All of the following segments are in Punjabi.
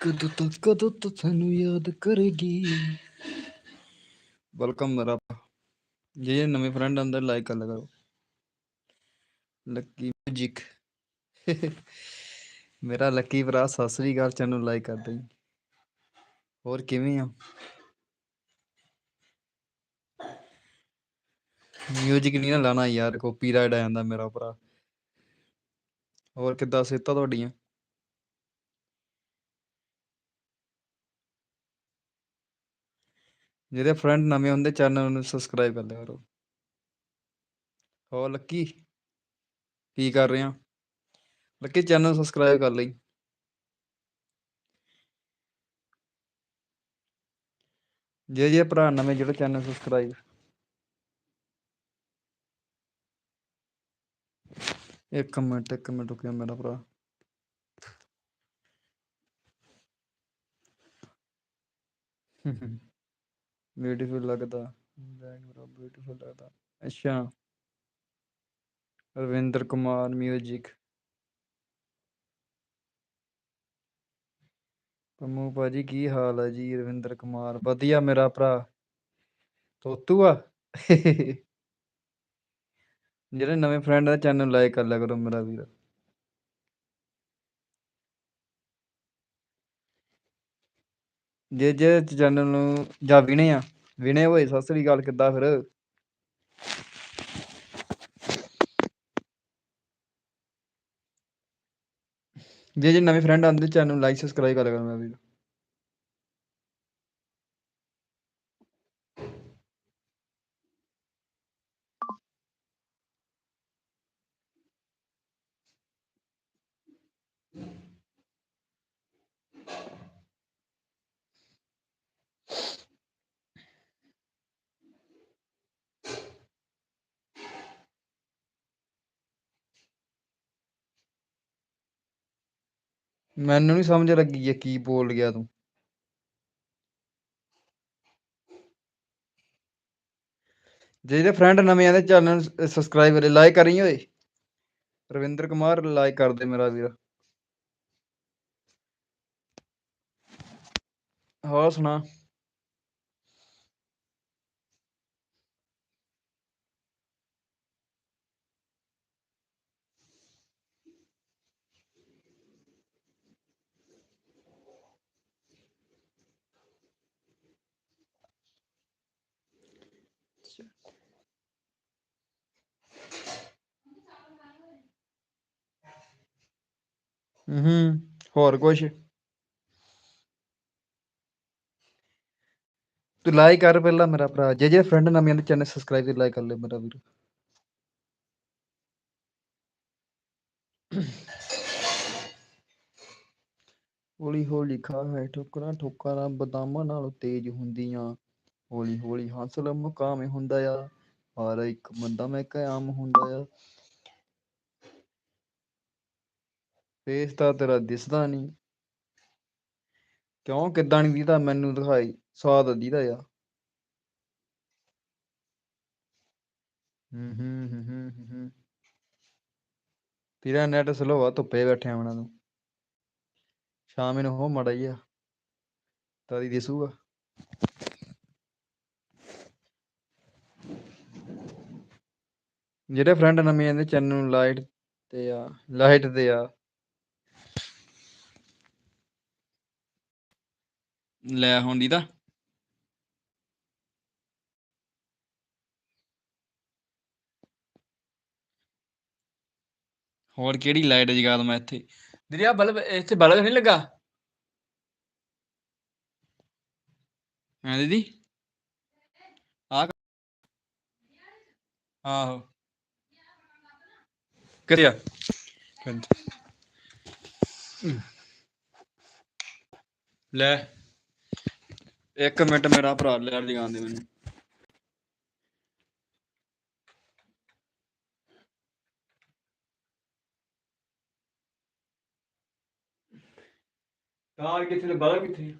ਕਦੋਂ ਤੱਕ ਕਦੋਂ ਤੱਕ ਸਾਨੂੰ ਯਾਦ ਕਰੇਗੀ। ਵੈਲਕਮ ਮੇਰਾ ਜੇ ਨਵੇਂ ਫਰੈਂਡ ਆਉਂਦੇ ਲਾਈਕ ਕਰ ਲਿਆ ਕਰੋ। ਲੱਕੀ ਮਿਊਜ਼ਿਕ ਮੇਰਾ ਲੱਕੀ ਭਰਾ ਸਤਿ ਸ੍ਰੀ ਅਕਾਲ, ਚੈਨਲ ਲਾਈਕ ਕਰ ਦੇ ਹੋਰ ਕਿਵੇਂ ਆ ਮਿਊਜ਼ਿਕ ਨਹੀਂ ਨਾ ਲਾਣਾ ਯਾਰ ਕਾਪੀਰਾਈਟ ਆ ਜਾਂਦਾ ਮੇਰਾ ਭਰਾ ਹੋਰ ਕਿੱਦਾਂ ਸਿਹਤਾਂ ਤੁਹਾਡੀਆਂ ਜਿਹੜੇ ਫਰੈਂਡ ਨਵੇਂ ਹੁੰਦੇ ਚੈਨਲ ਨੂੰ ਸਬਸਕ੍ਰਾਈਬ ਕਰ ਲਿਆ ਕਰੋ ਹੋਰ ਲੱਕੀ ਕੀ ਕਰ ਰਹੇ ਆ ਲੱਕੀ ਚੈਨਲ ਸਬਸਕ੍ਰਾਈਬ ਕਰ ਲਈ ਜੇ ਜੇ ਭਰਾ ਨਵੇਂ ਜਿਹੜੇ ਚੈਨਲ ਸਬਸਕ੍ਰਾਈਬ ਇੱਕ ਮਿੰਟ ਇੱਕ ਮਿੰਟ ਰੁਕਿਆ ਮੇਰਾ ਭਰਾ। ਬਿਊਟੀਫੁਲ ਲੱਗਦਾ। ਬਿਊਟੀਫੁਲ ਲੱਗਦਾ। ਅੱਛਾ। ਰਵਿੰਦਰ ਕੁਮਾਰ ਮਿਊਜ਼ਿਕ ਪੰਮੂ ਭਾਜੀ, ਕੀ ਹਾਲ ਹੈ ਜੀ? ਰਵਿੰਦਰ ਕੁਮਾਰ। ਵਧੀਆ ਮੇਰਾ ਭਰਾ। ਤੋਤੂ ਆ? ਜਿਹੜੇ ਨਵੇਂ ਫਰੈਂਡ ਆ ਚੈਨਲ ਲਾਈਕ ਕਰ ਲਿਆ ਕਰੋ ਮੇਰਾ ਵੀਰ। ਜੇ ਜੇ ਚੈਨਲ ਨੂੰ ਜਾਂ ਵਿਨੇ ਆ। ਵਿਨੇ ਹੋਏ ਸਤਿ ਸ੍ਰੀ ਅਕਾਲ, ਕਿੱਦਾਂ ਫਿਰ? ਜੇ ਜੇ ਨਵੇਂ ਫਰੈਂਡ ਆਉਂਦੇ ਚੈਨਲ ਨੂੰ ਲਾਈਕ ਸਬਸਕ੍ਰਾਈਬ ਕਰ ਲਿਆ ਕਰੋ ਮੈਨੂੰ ਨਹੀਂ ਸਮਝ ਲੱਗੀ ਇਹ ਕੀ ਬੋਲ ਗਿਆ ਤੂੰ। ਜੇ ਜਿਹੜੇ ਫਰੈਂਡ ਨਵੇਂ ਆਂਦੇ ਚੈਨਲ ਸਬਸਕ੍ਰਾਈਬ ਕਰੇ ਲਾਈਕ ਕਰੀ ਓਏ। ਰਵਿੰਦਰ ਕੁਮਾਰ ਲਾਈਕ ਕਰ ਦੇ ਮੇਰਾ ਵੀਰ। ਹੋਰ ਸੁਣਾ। ਹੂੰ mhm. ਹੋਰ ਕੁਛ? ਤੂੰ ਲਾਈਕ ਕਰ ਪਹਿਲਾਂ ਮੇਰਾ ਭਰਾ। ਜੇ ਜੇ ਫਰੈਂਡ ਨਵੇਂ ਆਂਦੇ ਚੈਨਲ ਸਬਸਕ੍ਰਾਈਬ ਤੇ ਲਾਈਕ ਕਰ ਲੈ ਮੇਰਾ ਵੀਰ। ਹੌਲੀ ਹੌਲੀ ਖਾ ਹੈ ਠੋਕਰਾਂ ਠੋਕਰਾਂ ਬਦਾਮਾਂ ਨਾਲੋਂ ਤੇਜ਼ ਹੁੰਦੀਆਂ। ਹੌਲੀ ਹੌਲੀ ਹਾਸਲ ਮੁਕਾਮ ਹੁੰਦਾ ਆ ਹਰ ਇੱਕ ਬੰਦਾ ਮੈਂ ਕਿਆਮ ਹੁੰਦਾ ਆ। ਫੇਸ ਤਾਂ ਤੇਰਾ ਦਿਸਦਾ ਨਹੀਂ ਕਿਉਂ? ਕਿੱਦਾਂ ਨਹੀਂ ਦਿਖਦਾ ਮੈਨੂੰ ਦਿਖਾਈ ਸਵਾਦ ਦੀਦਾ ਆ। ਹੂੰ ਹੂੰ ਹੂੰ ਹੂੰ ਹੂੰ, ਤੇਰਾ ਨੈਟ ਸਲੋ ਆ ਧੁੱਪੇ ਬੈਠੇ ਹੋਣਾ ਨੂੰ। ਸ਼ਾਮ ਨੂੰ ਹੋ ਮੜਾ ਆ ਤਦੀ ਦਿਸੂਗਾ। ਜਿਹੜੇ ਫਰੈਂਡ ਨਵੇਂ ਆਂਦੇ ਚੈਨਲ ਨੂੰ ਲਾਈਟ ਤੇ ਆ ਲਾਈਟ ਤੇ ਆ। ਲੈ ਹੁਣ ਦੀ ਤਾਂ ਹੋਰ ਕਿਹੜੀ ਲਾਈਟ ਜਗਾ ਦਵਾਂ ਇੱਥੇ? ਦੀਦੀ ਆ ਬਲਬ ਇੱਥੇ ਬਲਬ ਨਹੀਂ ਲੱਗਾ? ਹਾਂ ਦੀਦੀ? ਆ ਆਹੋ। Kyllä. Könnte. ਲੈ ਇੱਕ ਮਿੰਟ ਮੇਰਾ ਭਰਾ ਲੈਣ ਦੀ ਗਾਂਦੇ ਮੈਨੂੰ ਤਾਰ ਕਿੱਥੇ ਨੇ ਬਲਬ ਕਿੱਥੇ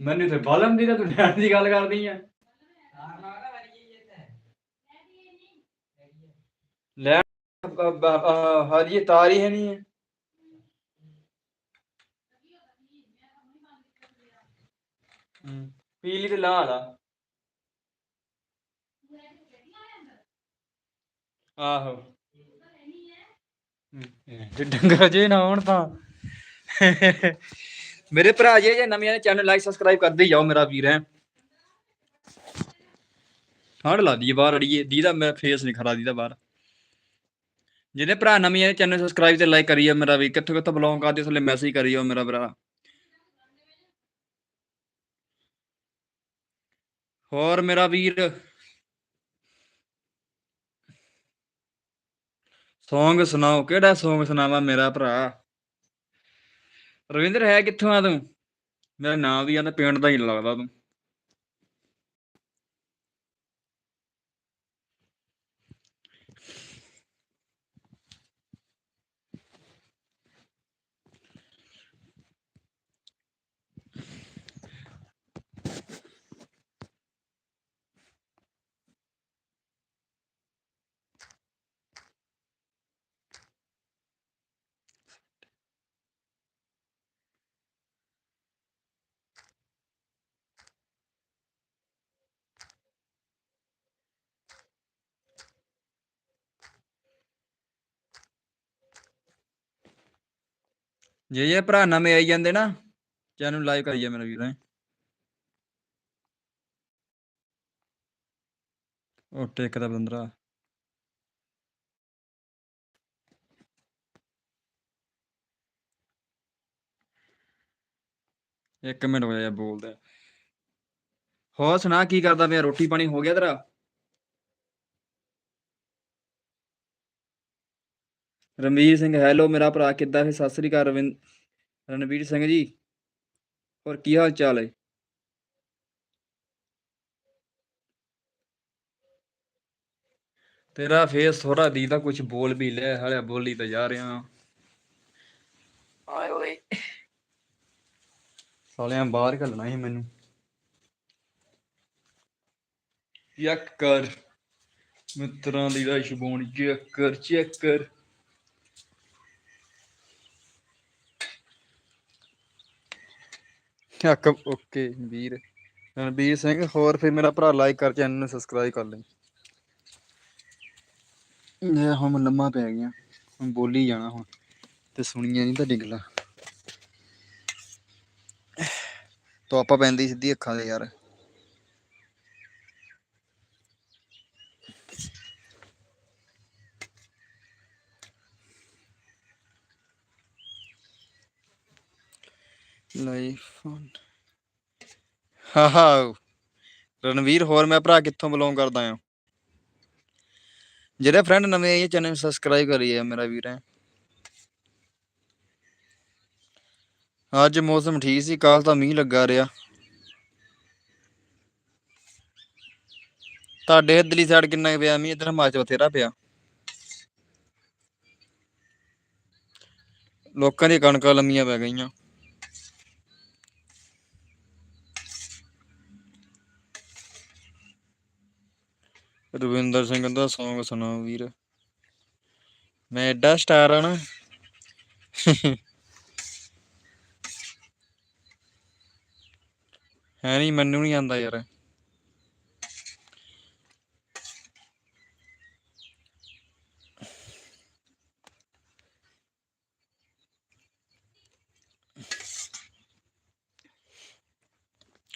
ਮੈਨੂੰ ਤੇ ਬਲਬ ਦੀ ਤਾਂ ਤੂੰ ਲੈਣ ਦੀ ਗੱਲ ਕਰਦੀ ਆ ਲੈ ਹਾਜੀ ਤਾਰ ਹੀ ਹੈ ਨਹੀਂ ਹੈ ਹਮ, ਪੀਲੀ ਤੇ ਲਾ ਲਾ ਆਹੋ ਹਮ, ਜੇ ਡੰਗਰ ਜੇ ਨਾ ਹੋਣ ਤਾਂ ਮੇਰੇ ਭਰਾ ਜੇ ਜੇ ਨਵੇਂ ਚੈਨਲ ਲਾਈਕ ਸਬਸਕ੍ਰਾਈਬ ਕਰਦੇ ਹੀ ਜਾਓ ਮੇਰਾ ਵੀਰ ਹੈ ਹੜ ਲਾ ਦੀ ਬਾਹਰ ਅੜੀਏ ਦੀਦਾ ਮੇਰਾ ਫੇਸ ਨਹੀਂ ਖਰਾ ਦੀਦਾ ਬਾਹਰ ਜਿਹਦੇ ਭਰਾ ਨਵੇਂ ਚੈਨਲ ਸਬਸਕ੍ਰਾਈਬ ਤੇ ਲਾਈਕ ਕਰੀਓ ਮੇਰਾ ਵੀ। ਕਿੱਥੋਂ ਕਿੱਥੋਂ ਬਲੌਂਗ ਕਰਦੇ ਥੱਲੇ ਮੈਸੇਜ ਕਰੀਓ ਮੇਰਾ ਭਰਾ। ਹੋਰ ਮੇਰਾ ਵੀਰ। ਸੌਂਗ ਸੁਣਾਓ, ਕਿਹੜਾ Song ਸੁਣਾਵਾਂ ਮੇਰਾ ਭਰਾ? ਰਵਿੰਦਰ, ਹੈ ਕਿੱਥੋਂ ਆ ਤੂੰ? ਮੇਰਾ ਨਾਮ ਵੀ ਆਂਦਾ ਪਿੰਡ ਦਾ ਹੀ ਲੱਗਦਾ ਤੂੰ। ਜੇ ਜੇ ਭਰਾ ਨਵੇਂ ਆਈ ਜਾਂਦੇ ਨਾ ਚੈਨਲ ਲਾਈਕ ਕਰੀਏ ਮੇਰਾ ਵੀਰ ਉਹ ਟੇਕ ਦਾ ਬੰਦਰਾ। ਇੱਕ ਮਿੰਟ ਹੋਇਆ ਬੋਲਦਾ। ਹੋਰ ਸੁਣਾ ਕੀ ਕਰਦਾ ਪਿਆ, ਰੋਟੀ ਪਾਣੀ ਹੋ ਗਿਆ ਤੇਰਾ? ਰਣਵੀਰ ਸਿੰਘ ਹੈਲੋ ਮੇਰਾ ਭਰਾ ਕਿੱਦਾਂ ਹੈ? ਸਤਿ ਸ੍ਰੀ ਅਕਾਲ ਰਵਿੰਦ ਰਣਵੀਰ ਸਿੰਘ ਜੀ। ਹੋਰ ਕੀ ਹਾਲ ਚਾਲ ਹੈ? ਤੇਰਾ ਫੇਸ ਥੋੜਾ ਦੀਦਾ ਕੁਝ ਬੋਲ ਵੀ ਲੈ ਹਲੇ ਬੋਲੀ ਤਾਂ ਜਾ ਰਿਹਾ। ਆਏ ਓਏ ਸਾਲਿਆਂ ਬਾਹਰ ਘੱਲਣਾ ਸੀ ਮੈਨੂੰ। ਚੈੱਕ ਕਰ ਮਿੱਤਰਾਂ ਦੀ ਰਾਸ਼ ਬੋਣ ਚੈੱਕ ਕਰ ਚੈੱਕ ਕਰ ਚੱਕ ਓਕੇ, ਵੀਰ। ਰਣਬੀਰ ਸਿੰਘ, ਹੋਰ ਫਿਰ ਮੇਰਾ ਭਰਾ ਲਾਈਕ ਕਰ ਚੈਨਲ ਨੂੰ ਸਬਸਕ੍ਰਾਈਬ ਕਰ ਲੈ। ਇਹ ਹੁਣ ਲੰਮਾ ਪੈ ਗਿਆ। ਹੁਣ ਬੋਲੀ ਜਾਣਾ ਹੁਣ, ਤੇ ਸੁਣੀਆਂ ਨਹੀਂ ਤੁਹਾਡੀ ਗੱਲਾਂ। ਤੋ ਆਪਾਂ ਪੈਂਦੀ ਸਿੱਧੀ ਅੱਖਾਂ ਦੇ ਯਾਰ। ਲਾਈਫ ਹਾਹਾ ਰਣਵੀਰ, ਹੋਰ ਮੈਂ ਭਰਾ ਕਿੱਥੋਂ ਬਿਲੋਂਗ ਕਰਦਾ ਆ ਜਿਹੜੇ ਫਰੈਂਡ ਨਵੇਂ ਆਏ ਚੈਨਲ ਨੂੰ ਸਬਸਕ੍ਰਾਈਬ ਕਰੀਏ ਮੇਰਾ ਵੀਰ, ਹੈ। ਅੱਜ ਮੌਸਮ ਠੀਕ ਸੀ ਕੱਲ ਤਾਂ ਮੀਂਹ ਲੱਗਾ ਰਿਹਾ। ਤੁਹਾਡੇ ਇੱਧਰਲੀ ਸਾਈਡ ਕਿੰਨਾ ਕੁ ਪਿਆ? ਮੀਂਹ ਇੱਧਰ ਹਿਮਾਚਲ ਤੇਰਾ ਪਿਆ। ਲੋਕਾਂ ਦੀ ਕਣਕਾਂ ਲੰਮੀਆਂ ਪੈ ਗਈਆਂ। ਰਵਿੰਦਰ ਸਿੰਘ ਦਾ Song ਸੁਣਾਓ ਵੀਰ। ਮੈਂ ਐਡਾ ਸਟਾਰ ਆ ਨਾ। ਹੈ ਨਹੀਂ, ਮੈਨੂੰ ਨਹੀਂ ਆਂਦਾ ਯਾਰ।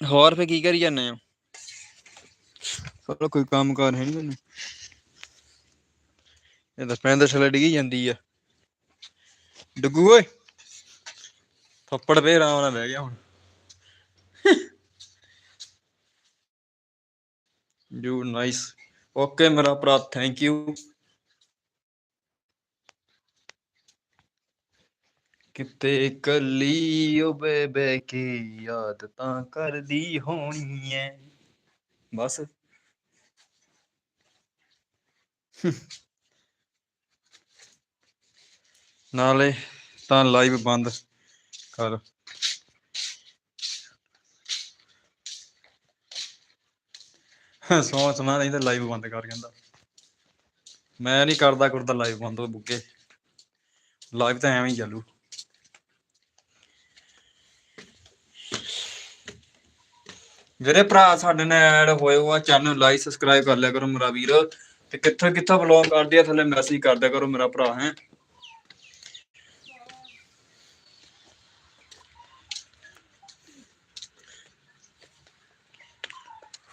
ਹੋਰ ਫੇ ਕੀ ਕਰੀ ਜਾਂਦੇ ਆ ਚਲੋ ਕੋਈ ਕੰਮ ਕਾਰ ਹੈ ਨਹੀਂ ਮੈਨੂੰ। ਇਹ ਤਾਂ ਪੈਂਦਾ ਛਲੇ ਡਿੱਗੀ ਜਾਂਦੀ ਆ। ਡੁੱਗੂ ਓਏ। ਥੱਪੜ ਪੇ ਆਰਾਮ ਨਾਲ ਬਹਿ ਗਿਆ ਹੁਣ। You nice. ਓਕੇ ਮੇਰਾ ਭਰਾ, ਥੈਂਕ ਯੂ। ਕਿਤੇ ਕੱਲੀ ਓ ਬੇਬੇ ਕੀ ਯਾਦ ਤਾਂ ਕਰਦੀ ਹੋਣੀ ਐ। ਬਸ। ਨਾਲੇ ਤਾਂ ਲਾਈਵ ਬੰਦ ਕਰ। ਸੋਚਣਾ ਨਹੀਂ ਤਾਂ ਲਾਈਵ ਬੰਦ ਕਰ ਕਹਿੰਦਾ। ਮੈਂ ਨਹੀਂ ਕਰਦਾ ਕਰਦਾ ਲਾਈਵ ਬੰਦ ਉਹ ਬੁੱਗੇ ਲਾਈਵ ਤਾਂ ਐਵੇਂ ਹੀ ਚੱਲੂ। ਜਿਹੜੇ ਭਰਾ ਸਾਡੇ ਨਾਲ ਐਡ ਹੋਏ ਹੋ ਆ, ਚੈਨਲ ਲਾਈਕ ਸਬਸਕ੍ਰਾਈਬ ਕਰ ਲਿਆ ਕਰੋ ਮੇਰਾ ਵੀਰ। ਤੇ ਕਿੱਥੇ ਕਿੱਥੇ ਬਲੌਗ ਕਰਦੇ ਆ, ਥੱਲੇ ਮੈਸੇਜ ਕਰ ਕਰੋ ਮੇਰਾ ਭਰਾ, ਹੈ।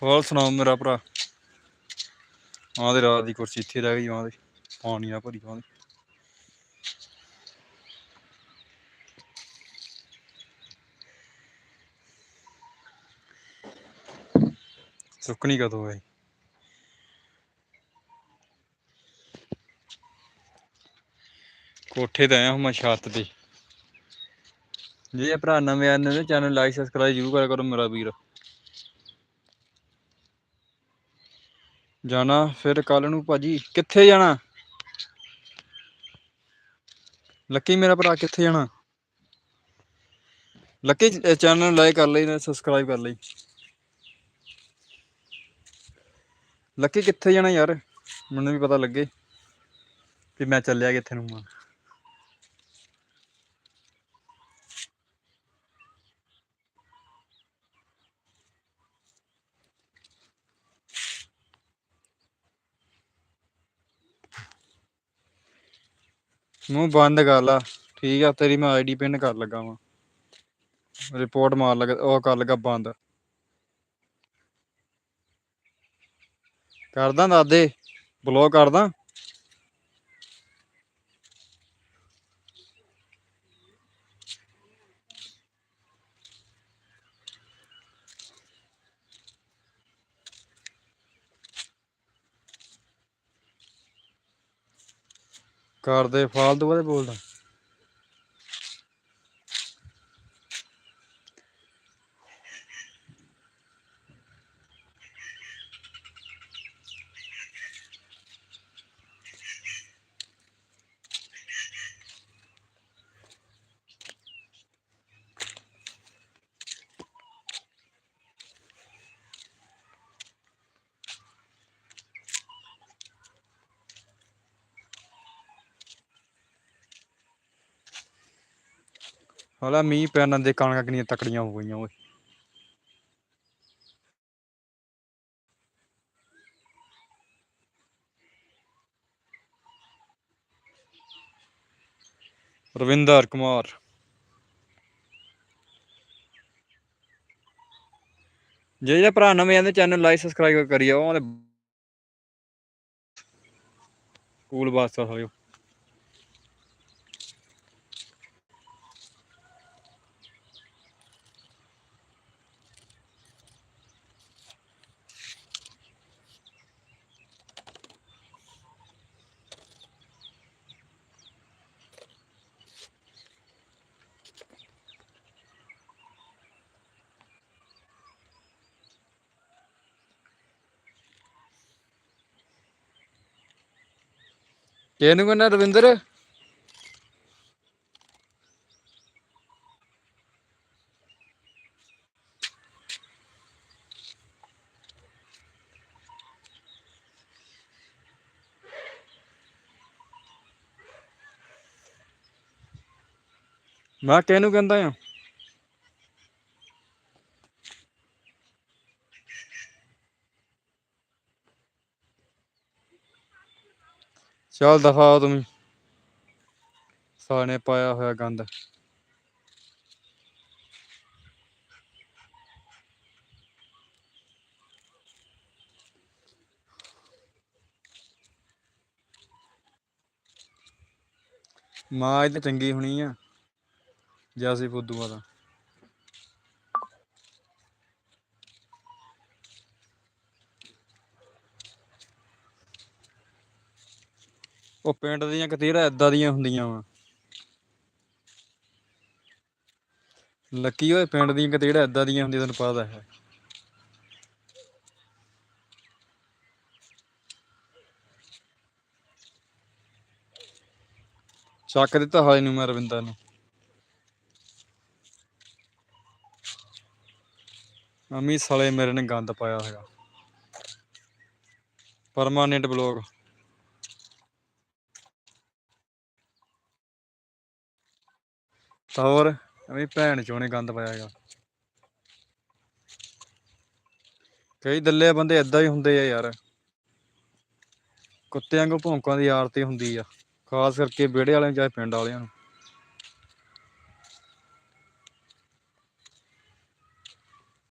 ਹੋਰ ਸੁਣਾਓ ਮੇਰਾ ਭਰਾ? ਆਹ ਦੇ ਰਾਤ ਦੀ ਕੁਰਸੀ ਇੱਥੇ ਰਹਿ ਗਈ, ਆਹ ਦੇ ਪਾਣੀ ਆ ਭਰੀ, ਆਹ ਦੇ। ਸੁੱਕਣੀ ਕਦੋਂ ਹੈ ਕੋਠੇ ਤੇ ਆਇਆ ਹਾਂ ਮੈਂ ਛੱਤ ਤੇ। ਜੇ ਭਰਾ ਨਵੇਂ ਆਏ ਨੇ ਚੈਨਲ ਲਾਈਕ ਸਬਸਕ੍ਰਾਈਬ ਜ਼ਰੂਰ ਕਰੋ ਮੇਰਾ ਵੀਰ। ਜਾਣਾ ਫਿਰ ਕੱਲ ਨੂੰ ਭਾਜੀ। ਕਿੱਥੇ ਜਾਣਾ? ਲੱਕੀ ਮੇਰਾ ਭਰਾ ਕਿੱਥੇ ਜਾਣਾ? ਲੱਕੀ ਚੈਨਲ ਲਾਈਕ ਕਰ ਲਈ ਨਾ ਸਬਸਕ੍ਰਾਈਬ ਕਰ ਲਈ। ਲੱਕੀ ਕਿੱਥੇ ਜਾਣਾ ਯਾਰ? ਮੈਨੂੰ ਵੀ ਪਤਾ ਲੱਗੇ ਕਿ ਮੈਂ ਚੱਲਿਆ ਕਿੱਥੇ ਨੂੰ। ਆ ਮੂੰਹ ਬੰਦ ਕਰ ਲਾ। ਠੀਕ ਆ, ਤੇਰੀ ਮੈਂ ਆਈਡੀ ਪਿੰਨ ਕਰ ਲੱਗਾ ਵਾਂ। ਰਿਪੋਰਟ ਮਾਰ ਲਗਾ, ਉਹ ਕਰ ਲਗਾ ਬੰਦ। ਕਰਦਾ ਦਾਦੇ ਬਲੌਕ ਕਰਦਾ। ਕਰਦੇ ਫਾਲਤੂ ਬਾਰੇ ਬੋਲਦਾ। ਹਾਲਾ ਮੀਂਹ ਪੈਣ ਨਾਲ ਦੇ ਕਣਕਾਂ ਕਿੰਨੀਆਂ ਤਕੜੀਆਂ ਹੋ ਗਈਆਂ, ਓਏ। ਰਵਿੰਦਰ ਕੁਮਾਰ। ਜੇ ਜਿਹੜੇ ਭਰਾ ਨਵੇਂ ਆਂਦੇ ਚੈਨਲ ਲਾਈਕ, ਸਬਸਕ੍ਰਾਈਬ ਕਰੀਓ, ਉਹਦੇ ਕੂਲ ਬਾਸਾ ਹੋਇਓ ਕਿਹਨੂੰ ਕਹਿੰਦਾ ਰਵਿੰਦਰ। ਮੈਂ ਕਿਹਨੂੰ ਕਹਿੰਦਾ ਆ? ਚੱਲ ਦਫਾ ਹੋ ਤੁਮ ਸਾਨੇ ਪਾਇਆ ਹੋਇਆ ਗੰਦ। ਮਾਂ ਇਹ ਤਾਂ ਚੰਗੀ ਹੋਣੀ ਆ। ਜਾਸੀ ਫੁੱਦੂਆ ਦਾ। ਉਹ ਪਿੰਡ ਦੀਆਂ ਕਤੀਰਾ ਏਦਾਂ ਦੀਆਂ ਹੁੰਦੀਆਂ ਵਾ। ਲੱਕੀ ਓਏ, ਪਿੰਡ ਦੀਆਂ ਕਤੀੜਾ ਏਦਾਂ ਦੀਆਂ ਹੁੰਦੀਆਂ, ਤੈਨੂੰ ਪਤਾ ਹੈ। ਚੱਕ ਦਿੱਤਾ ਹਾਲੇ ਨੂੰ ਮੈਂ ਰਵਿੰਦਰ ਨੂੰ। ਮੰਮੀ ਸਾਲੇ ਮੇਰੇ ਨੇ ਗੰਦ ਪਾਇਆ ਹੈਗਾ। Permanent blog. ਤਾਂ ਹੋਰ? ਐਵੇਂ ਭੈਣ ਚੋਂ ਨੇ ਗੰਦ ਪਾਇਆ ਹੈਗਾ। ਕਈ ਦੱਲੇ ਬੰਦੇ ਏਦਾਂ ਹੀ ਹੁੰਦੇ ਆ ਯਾਰ। ਕੁੱਤਿਆਂ ਵਾਂਗੂ ਭੌਂਕਾਂ ਦੀ ਆਰਤੀ ਹੁੰਦੀ ਆ। ਖਾਸ ਕਰਕੇ ਵਿਹੜੇ ਵਾਲਿਆਂ ਨੂੰ, ਚਾਹੇ ਪਿੰਡ ਵਾਲਿਆਂ ਨੂੰ।